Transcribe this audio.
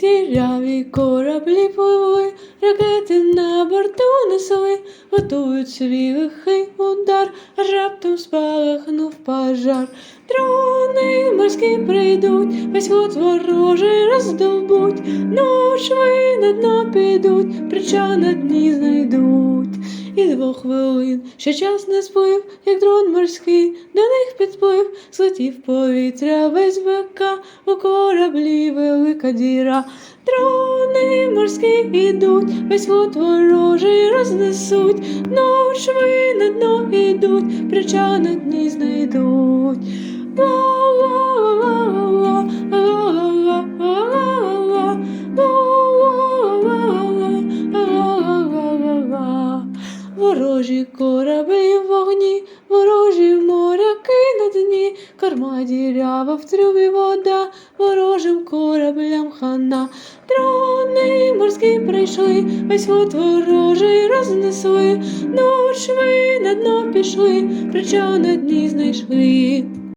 Тіряві кораблі пливли, ракети на борту несли, готують свій лихий удар, раптом спалахнув пожар. Дрони морські прийдуть, весь флот ворожий роздовбуть, ну шви на дно підуть, прича на дні знайдуть. І двох хвилин ще час не сплив, як дрон морський до підплив, злетів повітря весь БК, у кораблі велика діра. Дрони морські ідуть, весь флот ворожий рознесуть, шви на дно ідуть, прича на дні знайдуть. Ворожі кораблі в вогні, ворожі дні, корма дірява в трюмі вода, ворожим кораблям хана. Дрони морські прийшли, весь флот ворожий рознесли, ночми на дно пішли, прича на дні знайшли.